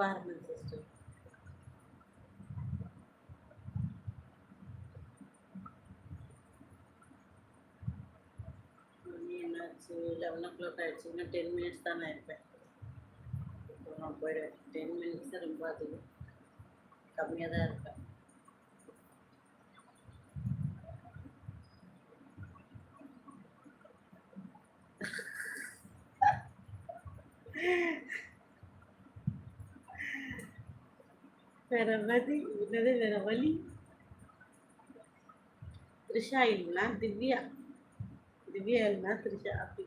பாருங்க சிஸ்டர் என்னாச்சு? லெவன் ஓ கிளாக் ஆயிடுச்சு. இன்னும் டென் மினிட்ஸ் தான் நான் இருப்பேன். இப்போ நான் போயிடுவேன். டென் மினிட்ஸ் ரொம்ப அதிகம். கம்மியாக தான் இருப்பேன். வேற வதி என்னது வேற வழி? த்ரிஷா இல்லைனா திவ்யா. திவ்யா இல்லைனா த்ரிஷா அப்படி.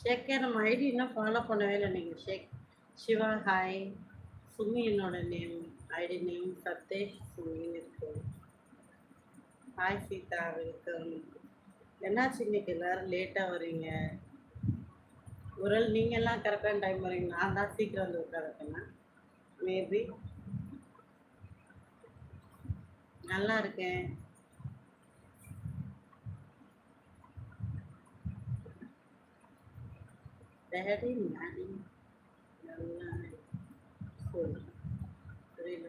ஷேக்கே நம்ம ஐடி இன்னும் ஃபாலோ பண்ணவே இல்லை நீங்கள் ஷேக். சிவா ஹாய் சுமி என்னோட நேம் ஐடி நேம் சதேஷ் சுமின்னு இருக்கு. ஹாய் சீதா வெல்கம் என்னாச்சு இன்னைக்கு எல்லாரும் லேட்டாக வரீங்க வேளை நீங்கள்லாம் கரெக்டான டைம் வரீங்க. நான் தான் சீக்கிரம் வந்து உட்காந்துருக்கேன்னா மேபி நல்லா இருக்கேன். டேடி நாடி நல்லா புரியல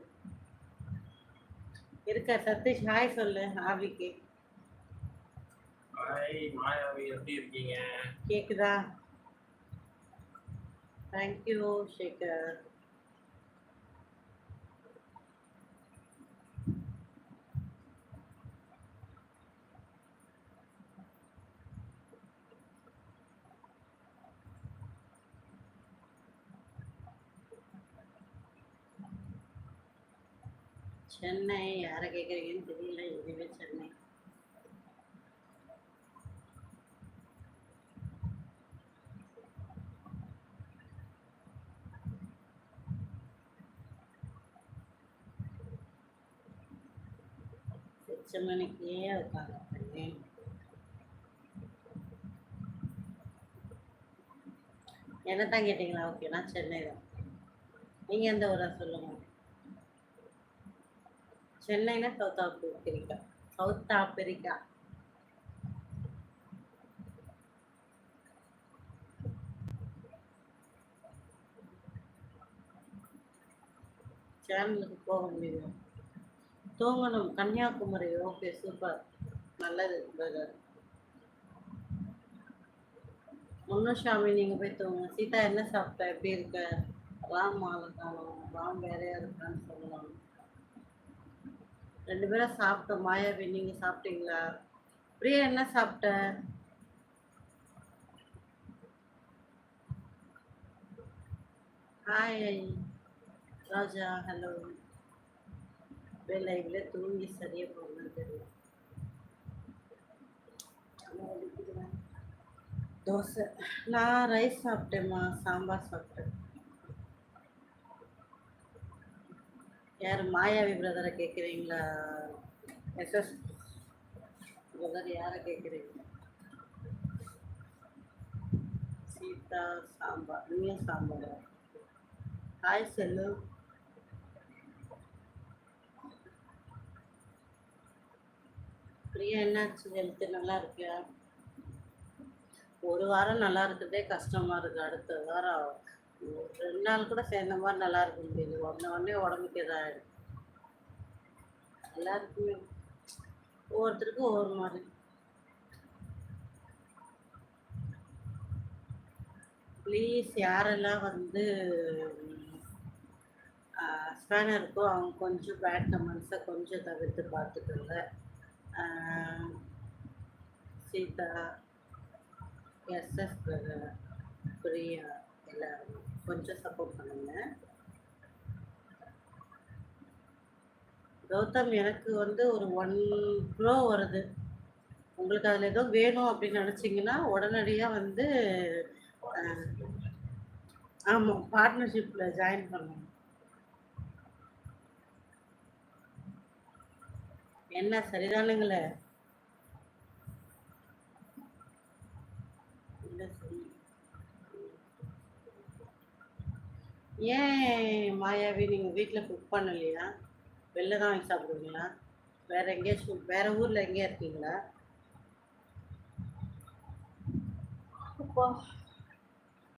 இருக்கா சதீஷ். ஹாய் சொல்லு ஆவிக்கு. ஹாய் மாயாவி எப்படி இருக்கீங்க? கேக்குதா? தேங்க்யூ ஷேகர் சென்னை யாரை கேட்குறீங்கன்னு தெரியல இதுவே சென்னை. எட்டு அதுக்காக பண்ணேன் என்ன தான் கேட்டிங்களா? ஓகே நான் சென்னை தான். நீங்கள் எந்த ஊராக சொல்லுங்க. சென்னைனா சவுத் ஆப்பிரிக்கா. South Africa. சேனலுக்கு போக முடியும்? தூங்கணும். கன்னியாகுமரி ஓகே சூப்பர் நல்லது பிரதர் முன்னுசாமி நீங்கள் போய் தூங்க சீதா என்ன சாப்பிட்ட? எப்படி இருக்க? ராம் ஆளுக்கானோம் ராம் வேறையா இருக்கான்னு சொல்லலாம். ரெண்டு பேரும் சாப்பிட்டோம். மாயாவி நீங்கள் சாப்பிட்டீங்களா? பிரியா என்ன சாப்பிட்ட? ஹாய் ராஜா. ஹலோ லைவ்ல தூங்கி சரியா போகணும் தெரியல தோசை. நான் ரைஸ் சாப்பிட்டேம்மா சாம்பார் சாப்பிட்டேன். யார் மாயாவி பிரதரை கேட்குறீங்களா எஸ்எஸ் பிரதர் யாரை கேட்குறீங்க சீதா சாம்பார். நீயும் சாம்பார்? Hi cell. பிரியா என்னாச்சு ஹெல்த்து நல்லா இருக்கியா? ஒரு வாரம் நல்லா இருக்கிறதே கஷ்டமா இருக்கு. அடுத்த வாரம் ஒரு ரெண்டு நாள் கூட சேர்ந்த மாதிரி நல்லா இருக்க முடியுது உடனே உடனே உடம்புக்கு இதாகிடும் எல்லாருக்குமே ஒவ்வொருத்தருக்கும் ஒவ்வொரு மாதிரி. ப்ளீஸ் யாரெல்லாம் வந்து ஸ்பேனர் இருக்கோ அவங்க கொஞ்சம் பேட் கமெண்ட்ஸை கொஞ்சம் தவிர்த்து பார்த்துக்கோங்க. சீதா எஸ்எஸ் பிரதர் பிரியா எல்லாரும் கொஞ்சம் சப்போர்ட் பண்ணுங்க. கௌதம் எனக்கு வந்து ஒரு ஒன் க்ரோ வருது. உங்களுக்கு அதில் ஏதோ வேணும் அப்படின்னு நினச்சிங்கன்னா உடனடியாக வந்து ஆமாம் பார்ட்னர்ஷிப்பில் ஜாயின் பண்ணணும் என்ன சரிதானுங்களே? சரி. ஏன் மாயாவி நீங்கள் வீட்டில் குக் பண்ணலையா? வெளில தான் வாங்கி சாப்பிடுவீங்களா? வேறு எங்கேயாச்சும் வேறு ஊரில் எங்கேயா இருக்கீங்களா? அப்பா.